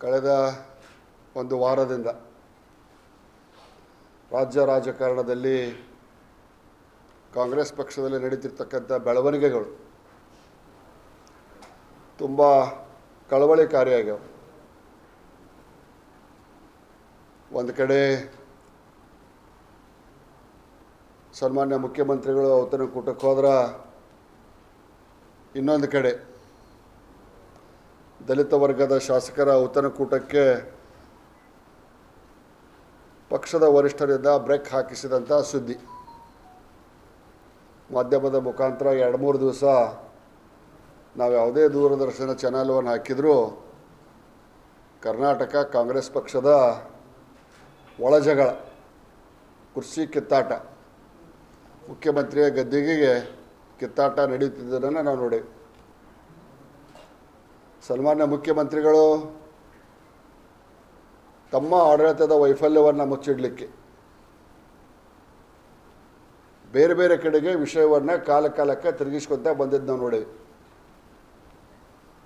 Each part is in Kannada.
ಕಳೆದ ಒಂದು ವಾರದಿಂದ ರಾಜ್ಯ ರಾಜಕಾರಣದಲ್ಲಿ ಕಾಂಗ್ರೆಸ್ ಪಕ್ಷದಲ್ಲಿ ನಡೀತಿರ್ತಕ್ಕಂಥ ಬೆಳವಣಿಗೆಗಳು ತುಂಬ ಕಳವಳಿಕಾರಿಯಾಗ್ಯಾವ. ಒಂದು ಕಡೆ ಸನ್ಮಾನ್ಯ ಮುಖ್ಯಮಂತ್ರಿಗಳು ಔತಣಕೂಟಕ್ಕೆ ಹೋದ್ರೆ ಇನ್ನೊಂದು ಕಡೆ ದಲಿತ ವರ್ಗದ ಶಾಸಕರ ಔತಣಕೂಟಕ್ಕೆ ಪಕ್ಷದ ವರಿಷ್ಠರಿಂದ ಬ್ರೇಕ್ ಹಾಕಿಸಿದಂಥ ಸುದ್ದಿ. ಮಾಧ್ಯಮದ ಮುಖಾಂತರ ಎರಡು ಮೂರು ದಿವಸ ನಾವು ಯಾವುದೇ ದೂರದರ್ಶನ ಚಾನಲ್ವನ್ನು ಹಾಕಿದರೂ ಕರ್ನಾಟಕ ಕಾಂಗ್ರೆಸ್ ಪಕ್ಷದ ಒಳಜಗಳ ಕುರ್ಚಿ ಕಿತ್ತಾಟ. ಮುಖ್ಯಮಂತ್ರಿಯ ಗದ್ದಿಗೆಗೆ ಕಿತ್ತಾಟ ನಡೆಯುತ್ತಿದ್ದನ್ನು ನಾವು ನೋಡಿ ಸನ್ಮಾನ್ಯ ಮುಖ್ಯಮಂತ್ರಿಗಳು ತಮ್ಮ ಆಡಳಿತದ ವೈಫಲ್ಯವನ್ನು ಮುಚ್ಚಿಡಲಿಕ್ಕೆ, ಬೇರೆ ಬೇರೆ ಕಡೆಗೆ ವಿಷಯವನ್ನು ಕಾಲ ಕಾಲಕ್ಕೆ ತಿರುಗಿಸ್ಕೊತಾ ಬಂದಿದ್ದು ನಾವು ನೋಡಿ.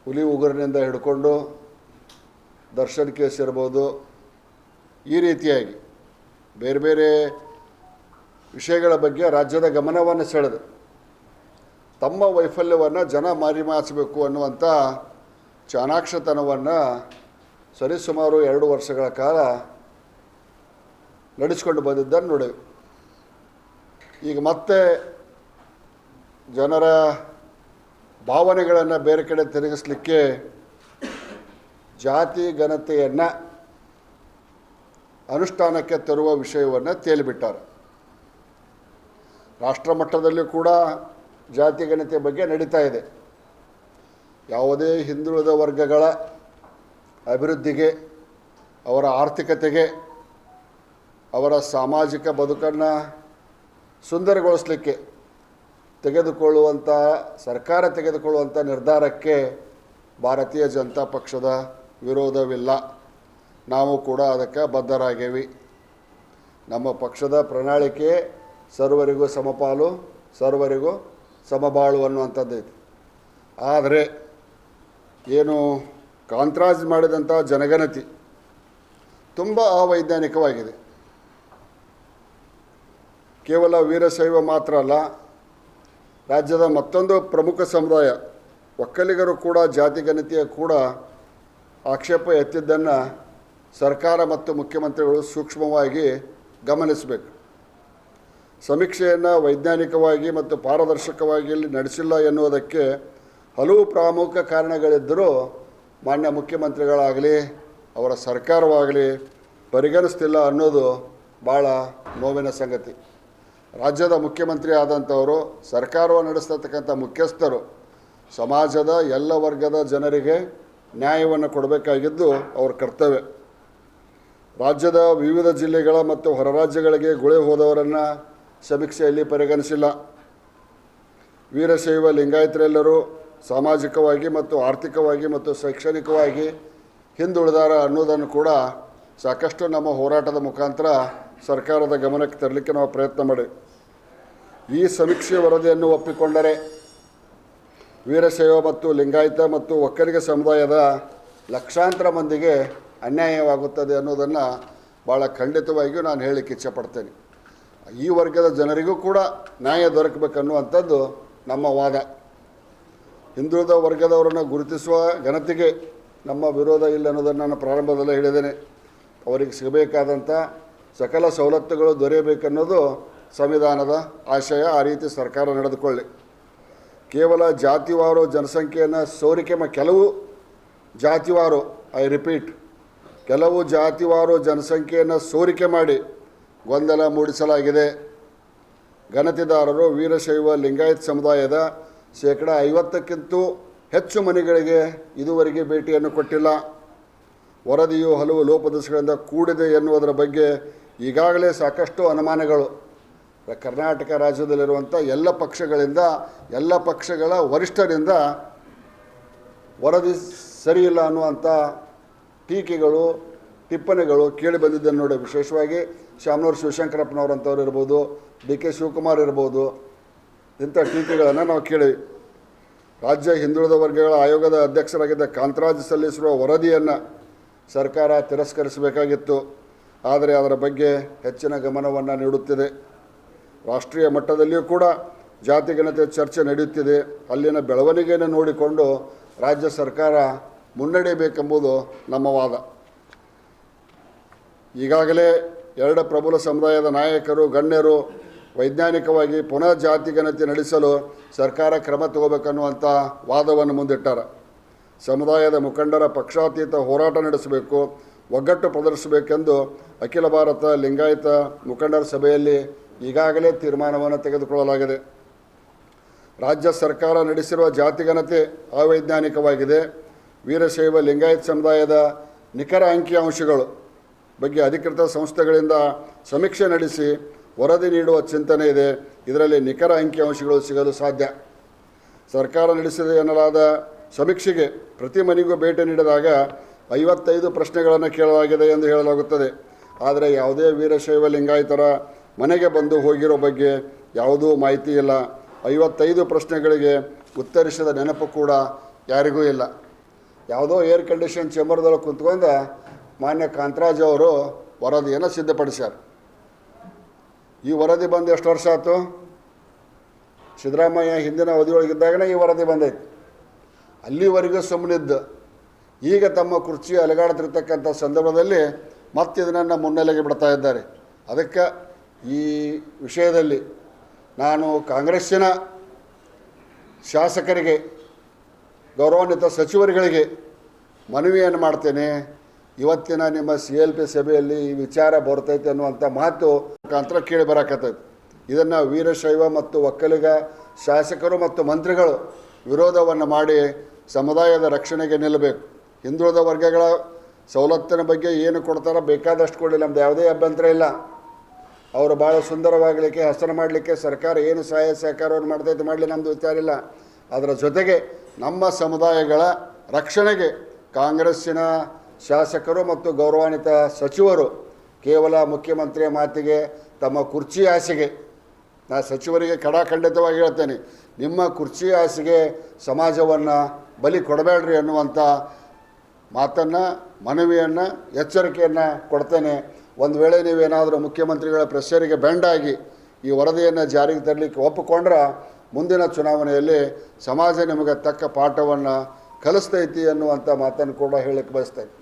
ಹುಲಿ ಉಗುರಿನಿಂದ ಹಿಡ್ಕೊಂಡು ದರ್ಶನ್ ಕೇಸ್ ಇರ್ಬೋದು, ಈ ರೀತಿಯಾಗಿ ಬೇರೆ ಬೇರೆ ವಿಷಯಗಳ ಬಗ್ಗೆ ರಾಜ್ಯದ ಗಮನವನ್ನು ಸೆಳೆದು ತಮ್ಮ ವೈಫಲ್ಯವನ್ನು ಜನ ಮಾರಿಮಾಚಬೇಕು ಅನ್ನುವಂಥ ಚಾಣಾಕ್ಷತನವನ್ನು ಸರಿಸುಮಾರು ಎರಡು ವರ್ಷಗಳ ಕಾಲ ನಡೆಸಿಕೊಂಡು ಬಂದಿದ್ದನ್ನು ನೋಡಿ. ಈಗ ಮತ್ತೆ ಜನರ ಭಾವನೆಗಳನ್ನು ಬೇರೆ ಕಡೆ ತಿರುಗಿಸ್ಲಿಕ್ಕೆ ಜಾತಿ ಘನತೆಯನ್ನು ಅನುಷ್ಠಾನಕ್ಕೆ ತರುವ ವಿಷಯವನ್ನು ತೇಲಿಬಿಟ್ಟಾರೆ. ರಾಷ್ಟ್ರ ಮಟ್ಟದಲ್ಲೂ ಕೂಡ ಜಾತಿ ಗಣತೆ ಬಗ್ಗೆ ನಡೀತಾ ಇದೆ. ಯಾವುದೇ ಹಿಂದುಳಿದ ವರ್ಗಗಳ ಅಭಿವೃದ್ಧಿಗೆ, ಅವರ ಆರ್ಥಿಕತೆಗೆ, ಅವರ ಸಾಮಾಜಿಕ ಬದುಕನ್ನು ಸುಂದರಗೊಳಿಸಲಿಕ್ಕೆ ತೆಗೆದುಕೊಳ್ಳುವಂಥ ಸರ್ಕಾರ ತೆಗೆದುಕೊಳ್ಳುವಂಥ ನಿರ್ಧಾರಕ್ಕೆ ಭಾರತೀಯ ಜನತಾ ಪಕ್ಷದ ವಿರೋಧವಿಲ್ಲ. ನಾವು ಕೂಡ ಅದಕ್ಕೆ ಬದ್ಧರಾಗೇವಿ. ನಮ್ಮ ಪಕ್ಷದ ಪ್ರಣಾಳಿಕೆ ಸರ್ವರಿಗೂ ಸಮಪಾಲು, ಸರ್ವರಿಗೂ ಸಮಬಾಳು ಅನ್ನುವಂಥದ್ದೈತಿ ಆದರೆ ಏನು ಕಾಂತ್ರಾಜ್ ಮಾಡಿದಂಥ ಜನಗಣತಿ ತುಂಬ ಅವೈಜ್ಞಾನಿಕವಾಗಿದೆ. ಕೇವಲ ವೀರಶೈವ ಮಾತ್ರ ಅಲ್ಲ, ರಾಜ್ಯದ ಮತ್ತೊಂದು ಪ್ರಮುಖ ಸಮುದಾಯ, ಒಕ್ಕಲಿಗರು ಕೂಡ, ಜಾತಿ ಗಣತಿಯ ಕೂಡ ಆಕ್ಷೇಪ ಎತ್ತಿದ್ದನ್ನು ಸರ್ಕಾರ ಮತ್ತು ಮುಖ್ಯಮಂತ್ರಿಗಳು ಸೂಕ್ಷ್ಮವಾಗಿ ಗಮನಿಸಬೇಕು. ಸಮೀಕ್ಷೆಯನ್ನು ವೈಜ್ಞಾನಿಕವಾಗಿ ಮತ್ತು ಪಾರದರ್ಶಕವಾಗಿ ನಡೆಸಿಲ್ಲ ಎನ್ನುವುದಕ್ಕೆ ಹಲವು ಪ್ರಮುಖ ಕಾರಣಗಳಿದ್ದರೂ ಮಾನ್ಯ ಮುಖ್ಯಮಂತ್ರಿಗಳಾಗಲಿ, ಅವರ ಸರ್ಕಾರವಾಗಲಿ ಪರಿಗಣಿಸ್ತಿಲ್ಲ ಅನ್ನೋದು ಭಾಳ ನೋವಿನ ಸಂಗತಿ. ರಾಜ್ಯದ ಮುಖ್ಯಮಂತ್ರಿ ಆದಂಥವರು ಸರ್ಕಾರವನ್ನು ನಡೆಸ್ತಕ್ಕಂಥ ಮುಖ್ಯಸ್ಥರು, ಸಮಾಜದ ಎಲ್ಲ ವರ್ಗದ ಜನರಿಗೆ ನ್ಯಾಯವನ್ನು ಕೊಡಬೇಕಾಗಿದ್ದು ಅವ್ರ ಕರ್ತವ್ಯ. ರಾಜ್ಯದ ವಿವಿಧ ಜಿಲ್ಲೆಗಳ ಮತ್ತು ಹೊರ ರಾಜ್ಯಗಳಿಗೆ ಗುಳೆ ಹೋದವರನ್ನು ಸಮೀಕ್ಷೆಯಲ್ಲಿ ಪರಿಗಣಿಸಿಲ್ಲ. ವೀರಶೈವ ಲಿಂಗಾಯತರೆಲ್ಲರೂ ಸಾಮಾಜಿಕವಾಗಿ ಮತ್ತು ಆರ್ಥಿಕವಾಗಿ ಮತ್ತು ಶೈಕ್ಷಣಿಕವಾಗಿ ಹಿಂದುಳಿದಾರ ಅನ್ನೋದನ್ನು ಕೂಡ ಸಾಕಷ್ಟು ನಮ್ಮ ಹೋರಾಟದ ಮುಖಾಂತರ ಸರ್ಕಾರದ ಗಮನಕ್ಕೆ ತರಲಿಕ್ಕೆ ನಾವು ಪ್ರಯತ್ನ ಮಾಡಿ. ಈ ಸಮೀಕ್ಷೆ ವರದಿಯನ್ನು ಒಪ್ಪಿಕೊಂಡರೆ ವೀರಶೈವ ಮತ್ತು ಲಿಂಗಾಯತ ಮತ್ತು ಒಕ್ಕಲಿಗ ಸಮುದಾಯದ ಲಕ್ಷಾಂತರ ಮಂದಿಗೆ ಅನ್ಯಾಯವಾಗುತ್ತದೆ ಅನ್ನೋದನ್ನು ಭಾಳ ಖಂಡಿತವಾಗಿಯೂ ನಾನು ಹೇಳಲಿಕ್ಕೆ ಇಚ್ಛೆಪಡ್ತೇನೆ ಈ ವರ್ಗದ ಜನರಿಗೂ ಕೂಡ ನ್ಯಾಯ ದೊರಕಬೇಕನ್ನುವಂಥದ್ದು ನಮ್ಮ ವಾದ. ಹಿಂದುಳಿದ ವರ್ಗದವರನ್ನು ಗುರುತಿಸುವ ಘನತೆಗೆ ನಮ್ಮ ವಿರೋಧ ಇಲ್ಲ ಅನ್ನೋದನ್ನು ನಾನು ಪ್ರಾರಂಭದಲ್ಲೇ ಹೇಳಿದ್ದೇನೆ. ಅವರಿಗೆ ಸಿಗಬೇಕಾದಂಥ ಸಕಲ ಸವಲತ್ತುಗಳು ದೊರೆಯಬೇಕನ್ನೋದು ಸಂವಿಧಾನದ ಆಶಯ, ಆ ರೀತಿ ಸರ್ಕಾರ ನಡೆದುಕೊಳ್ಳಿ. ಕೇವಲ ಜಾತಿವಾರು ಜನಸಂಖ್ಯೆಯನ್ನು ಸೋರಿಕೆ ಕೆಲವು ಜಾತಿವಾರು, ಐ ರಿಪೀಟ್, ಕೆಲವು ಜಾತಿವಾರು ಜನಸಂಖ್ಯೆಯನ್ನು ಸೋರಿಕೆ ಮಾಡಿ ಗೊಂದಲ ಮೂಡಿಸಲಾಗಿದೆ. ಗಣತಿದಾರರು ವೀರಶೈವ ಲಿಂಗಾಯತ್ ಸಮುದಾಯದ ಶೇಕಡ ಐವತ್ತಕ್ಕಿಂತ ಹೆಚ್ಚು ಮನೆಗಳಿಗೆ ಇದುವರೆಗೆ ಭೇಟಿಯನ್ನು ಕೊಟ್ಟಿಲ್ಲ. ವರದಿಯು ಹಲವು ಲೋಪದೋಷಗಳಿಂದ ಕೂಡಿದೆ ಎನ್ನುವುದರ ಬಗ್ಗೆ ಈಗಾಗಲೇ ಸಾಕಷ್ಟು ಅನುಮಾನಗಳು. ಕರ್ನಾಟಕ ರಾಜ್ಯದಲ್ಲಿರುವಂಥ ಎಲ್ಲ ಪಕ್ಷಗಳಿಂದ, ಎಲ್ಲ ಪಕ್ಷಗಳ ವರಿಷ್ಠರಿಂದ ವರದಿ ಸರಿಯಿಲ್ಲ ಅನ್ನುವಂಥ ಟೀಕೆಗಳು, ಟಿಪ್ಪಣಿಗಳು ಕೇಳಿ ಬಂದಿದ್ದನ್ನು ನೋಡಿ ವಿಶೇಷವಾಗಿ ಶಾಮನೂರು ಶಿವಶಂಕರಪ್ಪನವರಂಥವ್ರು ಇರ್ಬೋದು, ಡಿ ಕೆ ಶಿವಕುಮಾರ್ ಇರ್ಬೋದು ಇಂಥ ಟೀಕೆಗಳನ್ನು ನಾವು ಕೇಳಿವಿ ರಾಜ್ಯ ಹಿಂದುಳಿದ ವರ್ಗಗಳ ಆಯೋಗದ ಅಧ್ಯಕ್ಷರಾಗಿದ್ದ ಕಾಂತರಾಜ್ ಸಲ್ಲಿಸಿರುವ ವರದಿಯನ್ನು ಸರ್ಕಾರ ತಿರಸ್ಕರಿಸಬೇಕಾಗಿತ್ತು. ಆದರೆ ಅದರ ಬಗ್ಗೆ ಹೆಚ್ಚಿನ ಗಮನವನ್ನು ನೀಡುತ್ತಿದೆ. ರಾಷ್ಟ್ರೀಯ ಮಟ್ಟದಲ್ಲಿಯೂ ಕೂಡ ಜಾತಿಗಣತೆ ಚರ್ಚೆ ನಡೆಯುತ್ತಿದೆ. ಅಲ್ಲಿನ ಬೆಳವಣಿಗೆಯನ್ನು ನೋಡಿಕೊಂಡು ರಾಜ್ಯ ಸರ್ಕಾರ ಮುನ್ನಡೆಯಬೇಕೆಂಬುದು ನಮ್ಮ ವಾದ. ಈಗಾಗಲೇ ಎರಡು ಪ್ರಬಲ ಸಮುದಾಯದ ನಾಯಕರು, ಗಣ್ಯರು ವೈಜ್ಞಾನಿಕವಾಗಿ ಪುನಃ ನಡೆಸಲು ಸರ್ಕಾರ ಕ್ರಮ ತಗೋಬೇಕನ್ನುವಂಥ ವಾದವನ್ನು ಮುಂದಿಟ್ಟಾರ. ಸಮುದಾಯದ ಮುಖಂಡರ ಪಕ್ಷಾತೀತ ಹೋರಾಟ ನಡೆಸಬೇಕು, ಒಗ್ಗಟ್ಟು ಪ್ರದರ್ಶಿಸಬೇಕೆಂದು ಅಖಿಲ ಭಾರತ ಲಿಂಗಾಯತ ಮುಖಂಡರ ಸಭೆಯಲ್ಲಿ ಈಗಾಗಲೇ ತೀರ್ಮಾನವನ್ನು ತೆಗೆದುಕೊಳ್ಳಲಾಗಿದೆ. ರಾಜ್ಯ ಸರ್ಕಾರ ನಡೆಸಿರುವ ಜಾತಿಗಣತಿ ಅವೈಜ್ಞಾನಿಕವಾಗಿದೆ. ವೀರಶೈವ ಲಿಂಗಾಯತ ಸಮುದಾಯದ ನಿಖರ ಅಂಕಿಅಂಶಗಳು ಬಗ್ಗೆ ಅಧಿಕೃತ ಸಂಸ್ಥೆಗಳಿಂದ ಸಮೀಕ್ಷೆ ನಡೆಸಿ ವರದಿ ನೀಡುವ ಚಿಂತನೆ ಇದೆ. ಇದರಲ್ಲಿ ನಿಖರ ಅಂಕಿಅಂಶಗಳು ಸಿಗಲು ಸಾಧ್ಯ. ಸರ್ಕಾರ ನಡೆಸಿದೆ ಎನ್ನಲಾದ ಸಮೀಕ್ಷೆಗೆ ಪ್ರತಿ ಮನೆಗೂ ಭೇಟಿ ನೀಡಿದಾಗ ಐವತ್ತೈದು ಪ್ರಶ್ನೆಗಳನ್ನು ಕೇಳಲಾಗಿದೆ ಎಂದು ಹೇಳಲಾಗುತ್ತದೆ. ಆದರೆ ಯಾವುದೇ ವೀರಶೈವ ಲಿಂಗಾಯತರ ಮನೆಗೆ ಬಂದು ಹೋಗಿರೋ ಬಗ್ಗೆ ಯಾವುದೂ ಮಾಹಿತಿ ಇಲ್ಲ. ಐವತ್ತೈದು ಪ್ರಶ್ನೆಗಳಿಗೆ ಉತ್ತರಿಸಿದ ನೆನಪು ಕೂಡ ಯಾರಿಗೂ ಇಲ್ಲ. ಯಾವುದೋ ಏರ್ ಕಂಡೀಷನ್ ಚೇಂಬರ್ದಲ್ಲಿ ಕುಂತ್ಕೊಂಡು ಮಾನ್ಯ ಕಾಂತರಾಜ್ ಅವರು ವರದಿಯನ್ನು ಸಿದ್ಧಪಡಿಸ್ಯಾರ. ಈ ವರದಿ ಬಂದು ಎಷ್ಟು ವರ್ಷ ಆಯ್ತು? ಸಿದ್ದರಾಮಯ್ಯ ಹಿಂದಿನ ಅವಧಿಯೊಳಗಿದ್ದಾಗನೇ ಈ ವರದಿ ಬಂದೈತಿ. ಅಲ್ಲಿವರೆಗೂ ಸುಮ್ಮನಿದ್ದು ಈಗ ತಮ್ಮ ಕುರ್ಚಿ ಅಲಗಾಡ್ತಿರ್ತಕ್ಕಂಥ ಸಂದರ್ಭದಲ್ಲಿ ಮತ್ತೆ ಇದನ್ನು ಮುನ್ನೆಲೆಗೆ ಬಿಡ್ತಾ ಇದ್ದಾರೆ. ಅದಕ್ಕೆ ಈ ವಿಷಯದಲ್ಲಿ ನಾನು ಕಾಂಗ್ರೆಸ್ಸಿನ ಶಾಸಕರಿಗೆ, ಗೌರವಾನ್ವಿತ ಸಚಿವರುಗಳಿಗೆ ಮನವಿಯನ್ನು ಮಾಡ್ತೇನೆ. ಇವತ್ತಿನ ನಿಮ್ಮ ಸಿ ಎಲ್ ಪಿ ಸಭೆಯಲ್ಲಿ ಈ ವಿಚಾರ ಬರ್ತೈತೆ ಅನ್ನುವಂಥ ಮಾತು ಮುಖಾಂತರ ಕೇಳಿ ಬರಕತ್ತೈತೆ. ಇದನ್ನು ವೀರಶೈವ ಮತ್ತು ಒಕ್ಕಲಿಗ ಶಾಸಕರು ಮತ್ತು ಮಂತ್ರಿಗಳು ವಿರೋಧವನ್ನು ಮಾಡಿ ಸಮುದಾಯದ ರಕ್ಷಣೆಗೆ ನಿಲ್ಲಬೇಕು. ಹಿಂದುಳಿದ ವರ್ಗಗಳ ಸವಲತ್ತಿನ ಬಗ್ಗೆ ಏನು ಕೊಡ್ತಾರೋ ಬೇಕಾದಷ್ಟು ಕೊಡಲಿ ನಮ್ದು ಯಾವುದೇ ಅಭ್ಯಂತರ ಇಲ್ಲ. ಅವರು ಭಾಳ ಸುಂದರವಾಗಲಿಕ್ಕೆ, ಹಸನ ಮಾಡಲಿಕ್ಕೆ ಸರ್ಕಾರ ಏನು ಸಹಾಯ ಸಹಕಾರವನ್ನು ಮಾಡ್ತೈತೆ ಮಾಡಲಿ ನಮ್ಮದು ವಿಚಾರ ಇಲ್ಲ. ಅದರ ಜೊತೆಗೆ ನಮ್ಮ ಸಮುದಾಯಗಳ ರಕ್ಷಣೆಗೆ ಕಾಂಗ್ರೆಸ್ಸಿನ ಶಾಸಕರು ಮತ್ತು ಗೌರವಾನ್ವಿತ ಸಚಿವರು ಕೇವಲ ಮುಖ್ಯಮಂತ್ರಿಯ ಮಾತಿಗೆ, ತಮ್ಮ ಕುರ್ಚಿ ಆಸೆಗೆ ನಾ ಸಚಿವರಿಗೆ ಕಡಾಖಂಡಿತವಾಗಿ ಹೇಳ್ತೇನೆ, ನಿಮ್ಮ ಕುರ್ಚಿ ಆಸೆಗೆ ಸಮಾಜವನ್ನು ಬಲಿ ಕೊಡಬೇಡ್ರಿ ಅನ್ನುವಂಥ ಮಾತನ್ನು, ಮನವಿಯನ್ನು, ಎಚ್ಚರಿಕೆಯನ್ನು ಕೊಡ್ತೇನೆ. ಒಂದು ವೇಳೆ ನೀವೇನಾದರೂ ಮುಖ್ಯಮಂತ್ರಿಗಳ ಪ್ರೆಷರಿಗೆ ಬೆಂಡಾಗಿ ಈ ವರದಿಯನ್ನು ಜಾರಿಗೆ ತರಲಿಕ್ಕೆ ಒಪ್ಪಿಕೊಂಡ್ರೆ, ಮುಂದಿನ ಚುನಾವಣೆಯಲ್ಲಿ ಸಮಾಜ ನಿಮಗೆ ತಕ್ಕ ಪಾಠವನ್ನು ಕಲಿಸ್ತೈತಿ ಅನ್ನುವಂಥ ಮಾತನ್ನು ಕೂಡ ಹೇಳಕ್ಕೆ ಬಯಸ್ತೇನೆ.